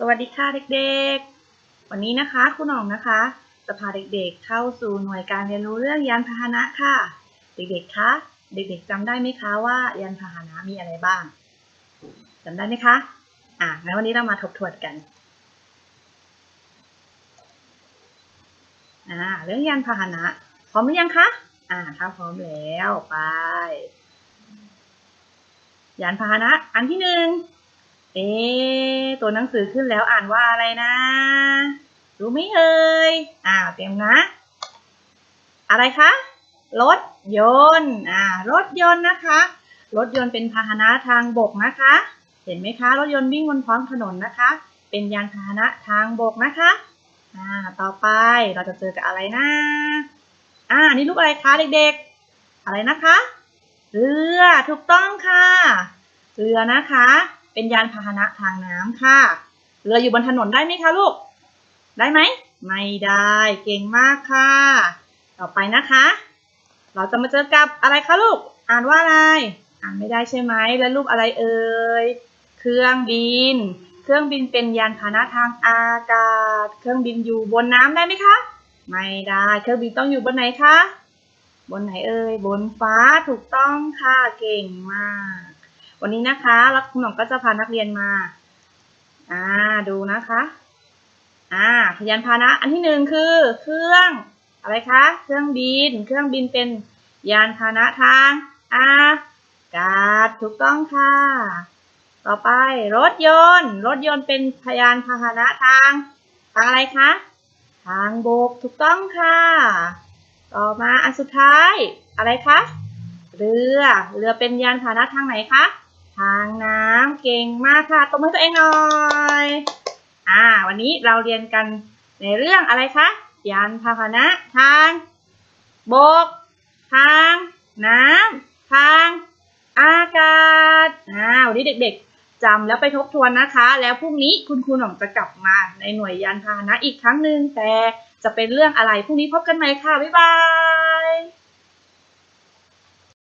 สวัสดีค่ะเด็กๆ วันนี้นะคะครูหน่องนะคะจะพาเด็กๆเข้าสู่หน่วยการเรียนรู้เรื่องยานพาหนะค่ะ เด็กๆคะเด็กๆจำได้ไหมคะว่ายานพาหนะมีอะไรบ้างจำได้ไหมคะอะงั้นวันนี้เรามาทบทวนกันอ่าเรื่องยานพาหนะพร้อมหรือยังคะอ่าถ้าพร้อมแล้วไป ยานพาหนะอันที่หนึ่ง เอ๊ตัวหนังสือขึ้นแล้วอ่านว่าอะไรนะ รู้ไหมเอ่ยอ่าเตรียมนะ อะไรคะ รถยนต์ อ่า รถยนต์นะคะ รถยนต์เป็นพาหนะทางบกนะคะ เห็นไหมคะ รถยนต์วิ่งบนท้องถนนนะคะ เป็นยานพาหนะทางบกนะคะ อ่า ต่อไปเราจะเจอกับอะไรนะ อ่า นี่รูปอะไรคะเด็กๆ อะไรนะคะ เรือ ถูกต้องค่ะ เรือนะคะ เป็นยานพาหนะทางน้ำค่ะ เรืออยู่บนถนนได้ไหมคะลูก ได้ไหม ไม่ได้ เก่งมากค่ะ ต่อไปนะคะ เราจะมาเจอกับอะไรคะลูก อ่านว่าอะไร อ่านไม่ได้ใช่ไหม แล้วรูปอะไรเอ่ย เครื่องบิน เครื่องบินเป็นยานพาหนะทางอากาศ เครื่องบินอยู่บนน้ำได้ไหมคะ ไม่ได้ เครื่องบินต้องอยู่บนไหนคะ บนไหนเอ่ย บนฟ้า ถูกต้องค่ะ เก่งมาก วันนี้นะคะแล้วคุณหมองก็จะพานักเรียนมา อ่า ดูนะคะ อ่า พยานพาหนะ อันที่หนึ่งคือ เครื่อง อะไรคะ เครื่องบิน เครื่องบินเป็นยานพาหนะทาง อากาศ ถูกต้องค่ะ ต่อไปรถยนต์ รถยนต์เป็นพยานพาหนะทาง ทางอะไรคะ ทางบก ถูกต้องค่ะ ต่อมาอันสุดท้าย อะไรคะ เรือ เรือเป็นยานพาหนะทางไหนคะ ทางน้ำเก่งมากค่ะตบมือตัวเองหน่อย อ่า วันนี้เราเรียนกันในเรื่องอะไรคะยานพาหนะ ทางบก ทาง น้ำทางอากาศอ่าวันนี้เด็กๆจำแล้วไปทบทวนนะคะ แล้วพรุ่งนี้คุณครูหน่องจะกลับมาในหน่วยยานพาหนะอีกครั้งหนึ่งแต่จะเป็นเรื่องอะไรพรุ่งนี้พบกันใหม่ค่ะบ๊ายบาย